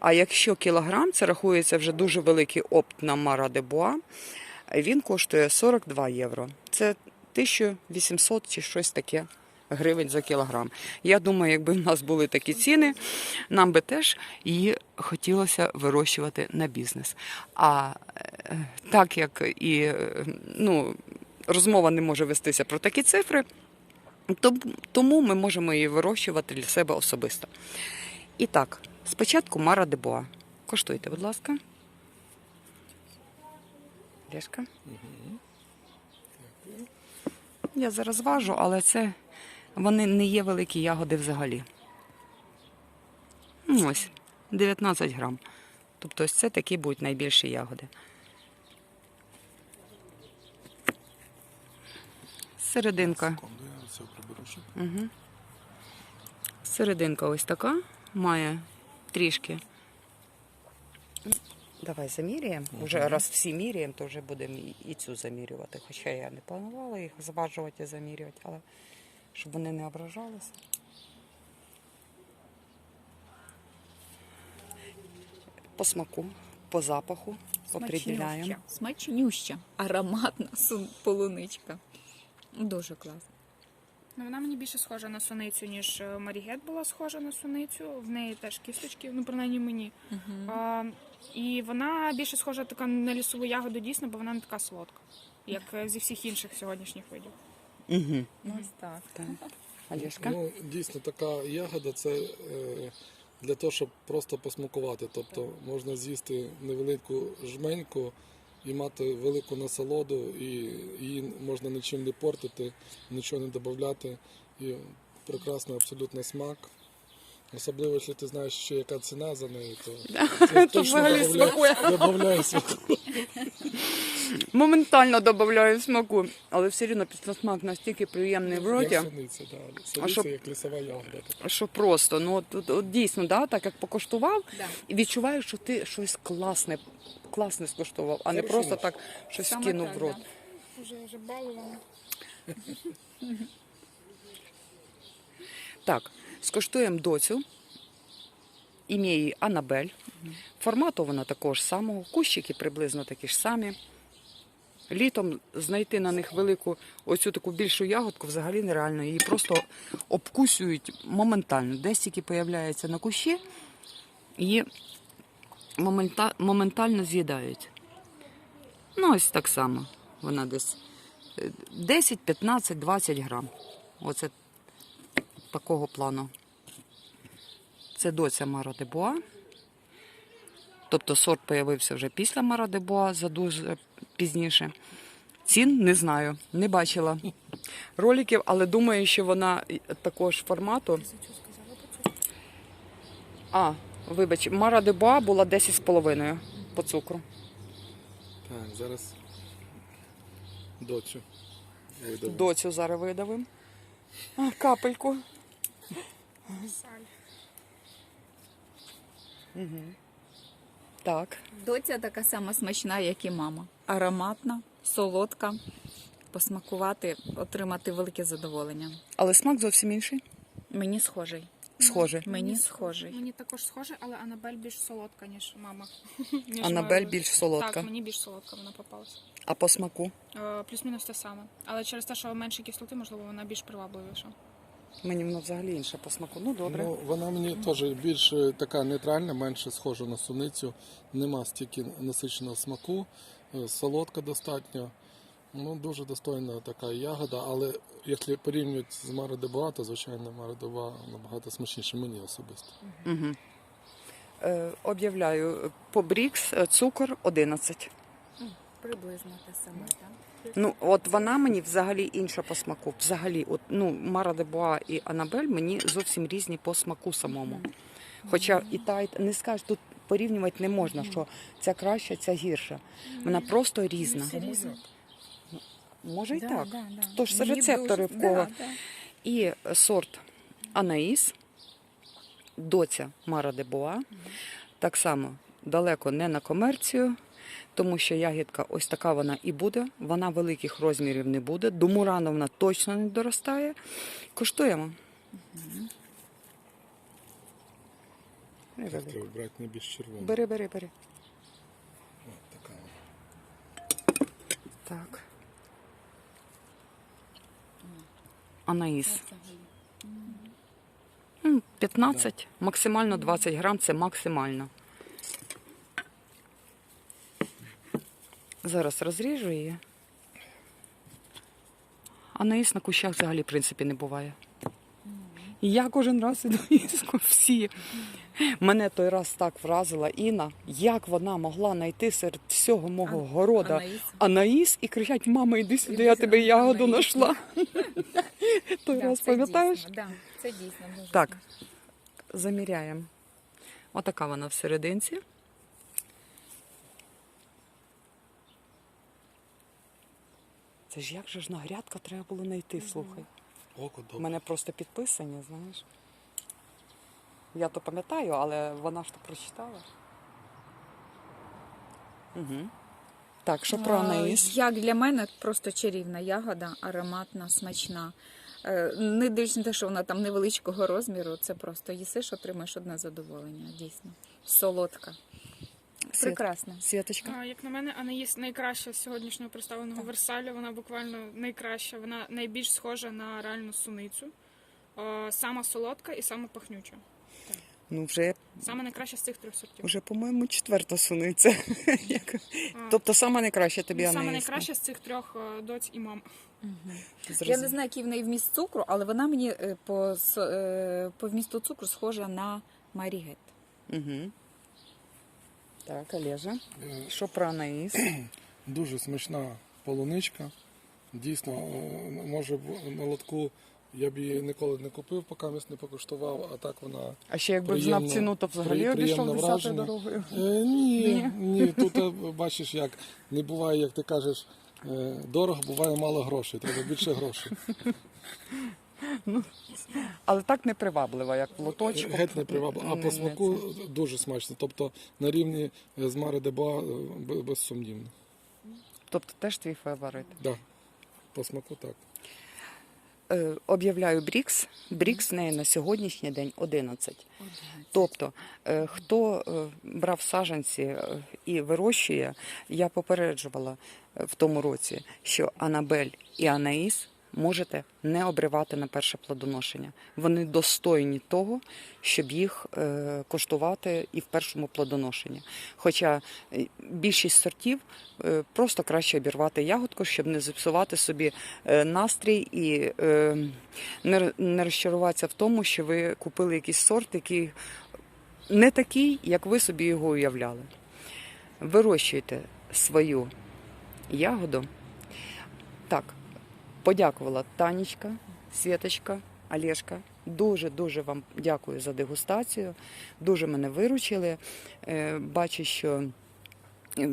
А якщо кілограм, це рахується вже дуже великий опт на Мара де Буа, він коштує 42 євро. Це 1800 чи щось таке гривень за кілограм. Я думаю, якби в нас були такі ціни, нам би теж її хотілося вирощувати на бізнес. А е, так як і е, ну, розмова не може вестися про такі цифри, то- тому ми можемо її вирощувати для себе особисто. І так, спочатку Мара де Боа. Коштуйте, будь ласка. Лешка. Я зараз важу, але це вони не є великі ягоди взагалі. Ну, Ось, 19 грам. Тобто ось це такі будуть найбільші ягоди. Серединка. Угу. Серединка ось така, має трішки. Давай заміряємо. Уже раз всі міряємо, то вже будемо і- і цю замірювати. Хоча я не планувала їх зважувати і замірювати, але щоб вони не ображалися. По смаку, по запаху определяємо. Смачнюща, смачнюща, ароматна полуничка. Дуже класно. Ну, вона мені більше схожа на суницю, ніж е, Марігет була схожа на суницю. В неї теж кісточки, ну принаймні мені. А, і вона більше схожа така на лісову ягоду дійсно, бо вона не така солодка, як е, зі всіх інших сьогоднішніх видів. Угу. Ось так. Так. Олешка? Ну, дійсно, така ягода це е, для того, щоб просто посмакувати. Тобто можна з'їсти невелику жменьку і мати велику насолоду, і її можна нічим не портити, нічого не додати. І прекрасний абсолютно смак. Особливо, якщо ти знаєш, що яка ціна за неї, то це то взагалі добавляє- добавляє смаку. Моментально додаю смаку, але все рівно після смак настільки приємний в роті. Як суниця, да. Суниця, щоб- як лісова ягода. така. Що просто, ну от, от, от дійсно, да, так як покуштував, Да. і відчуваєш, що ти щось класне, класне скуштував, а не Хорошо. просто так щось Саме кинув так, в рот. да. Вже вже. Так, скуштуємо доцю. Ім'я її Анабель. Формату вона такого ж самого, кущики приблизно такі ж самі. Літом знайти на них велику, оцю таку більшу ягодку взагалі нереально. Її просто обкусюють моментально. Десь тільки появляється на кущі, її момента- моментально з'їдають. Ну, ось так само. Вона десь е, 10, 15, 20 грам. Оце такого плану. Це доця Мара де Боа. Тобто сорт появився вже після Мара де за дуже пізніше. Цін не знаю, не бачила роликів, але думаю, що вона також формату. А, вибач, Мара де Боа була 10,5 по цукру. Так, зараз доцю. видавимо. Доцю зараз видавим. А, капельку. Саль. Так. Доця така сама смачна, як і мама. Ароматна, солодка. Посмакувати, отримати велике задоволення. Але смак зовсім інший. Мені схожий. Схоже. Мені схожий. Мені також схоже, але Анабель більш солодка, ніж мама. Ніж Анабель Мара. більш солодка. Так, мені більш солодка вона попалася. А по смаку? Е, Плюс-мінус те саме. Але через те, що менше кислоти, можливо, вона більш привабливіша. Мені воно взагалі інше по смаку. Ну добре. Ну, вона мені теж більш е, така нейтральна, менше схожа на суницю. Нема стільки насиченого смаку, е, солодка достатньо. Ну, дуже достойна така ягода, але якщо порівнювати з Маре Деба, то звичайно Маре де набагато смачніше мені особисто. Угу. Е, об'являю по Брікс е, цукор 11. Приблизно те саме, так? Ну, от вона мені взагалі інша по смаку. Взагалі, от, ну, Мара де Боа і Анабель мені зовсім різні по смаку самому. Хоча і та, і та- не скажеш, тут порівнювати не можна, що ця краща, ця гірша. Вона просто різна. Може і Да, так. да, да. Тож це Мені рецептори дуже- в кого. Да, да. І сорт Анаїс, доця Мара де Боа. Так само далеко не на комерцію, тому що ягідка ось така вона і буде. Вона великих розмірів не буде. До Мурану вона точно не доростає. Коштуємо. Так треба брати не більш червону. Бери, бери, бери. От така. Так. Анаїс. М, 15, максимально 20 грам це максимально. Зараз розріжу її. Анаїс на кущах взагалі, в принципі, не буває. Я кожен раз іду іску всі. Мене той раз так вразила Інна, як вона могла знайти серед всього мого А- города Анаїс. Анаїс і кричать: мама, іди сюди, я тебе ягоду знайшла. Той Да, раз пам'ятаєш? Да, це дійсно дуже. Так, заміряємо. Отака вона всерединці. Це ж як же ж на грядка треба було знайти, слухай. Око У добре. мене просто підписані, знаєш. Я то пам'ятаю, але вона ж то прочитала. Угу. Так, що про А, анаїс? Як для мене просто чарівна ягода, ароматна, смачна. Е, Не дивлячись на те, що вона там невеличкого розміру, це просто їсиш, отримаєш одне задоволення, дійсно. Солодка. Світ- Прекрасна. Світочка. А, Як на мене, Анаїс найкраща з сьогоднішнього представленого Версалю. Вона буквально найкраща. Вона найбільш схожа на реальну суницю. А, Сама солодка і сама пахнюча. Ну, вже, Саме найкраща з цих трьох сортів. вже по-моєму, четверта суниця. А, Тобто саме найкраще тобі ну, саме найкраща з цих трьох е, доць і мам. Я не знаю, який в неї вміст цукру, але вона мені е, по, е, по вмісту цукру схожа на Марігет. Угу. Так, Олежа. Е, Що про анаїс? Дуже смачна полуничка. Дійсно, е, може на лотку я б її ніколи не купив, поки місь не покуштував, а так вона. А ще якби Приємно- знав ціну, то взагалі обійшов десятою дорогою. Е, ні, ні, тут е, бачиш, як не буває, як ти кажеш, дорого, буває мало грошей, треба більше грошей. Але так не приваблива, як в лоточку. Геть не привабливо. А Не- по смаку дуже смачно. Тобто на рівні з Мари Деба е, безсумнівно. Тобто теж твій фаворит. Да. По смаку так. Е, об'являю Брікс. Брікс в неї на сьогоднішній день 11. Тобто, е, хто е, брав саджанці е, і вирощує, я попереджувала в тому році, що Анабель і Анаїс можете не обривати на перше плодоношення. Вони достойні того, щоб їх е, коштувати і в першому плодоношенні. Хоча е, більшість сортів е, просто краще обірвати ягодку, щоб не зіпсувати собі настрій і не розчаруватися в тому, що ви купили якийсь сорт, який не такий, як ви собі його уявляли. Вирощуйте свою ягоду. Так, подякувала Танечка, Світочка, Олешка. Дуже дуже вам дякую за дегустацію. Дуже мене виручили. Е, Бачу, що е,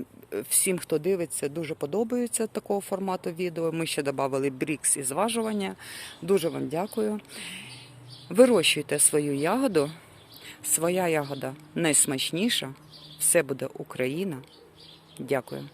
всім, хто дивиться, дуже подобається такого формату відео. Ми ще додали брікс і зважування. Дуже вам дякую. Вирощуйте свою ягоду. Своя ягода найсмачніша. Все буде Україна. Дякую.